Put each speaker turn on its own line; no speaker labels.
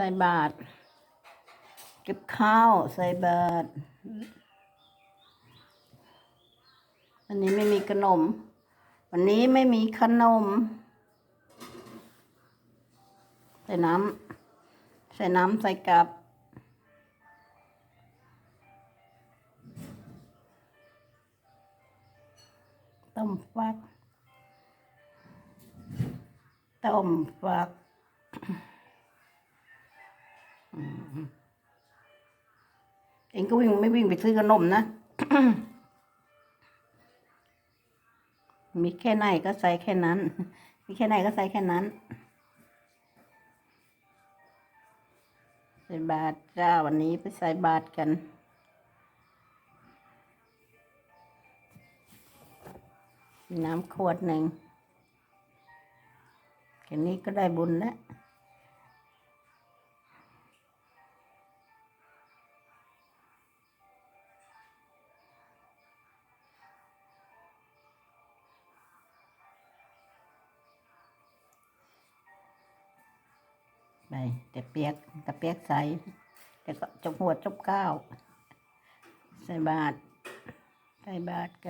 ใส่บาตรเก็บข้าวใส่บาตรวันนี้ไม่มีขนม วันนี้ไม่มีขนม ใส่น้ำใส่น้ำใส่กับต้มฟักต้มฟัก เองก็วิ่งไม่วิ่งไปซื้อขนมนะ มีแค่ไหนก็ใส่แค่นั้น มีแค่ไหนก็ใส่แค่นั้นใส่บาตรจ้าวันนี้ไปใส่บาตรกันมีน้ำขวดหนึ่งแค่นี้ก็ได้บุญแล้ว ไปแต่เปียกแต่เปียกใสแต่ก็จบหัวจบก้าวใส่บาทใส่บาทกัน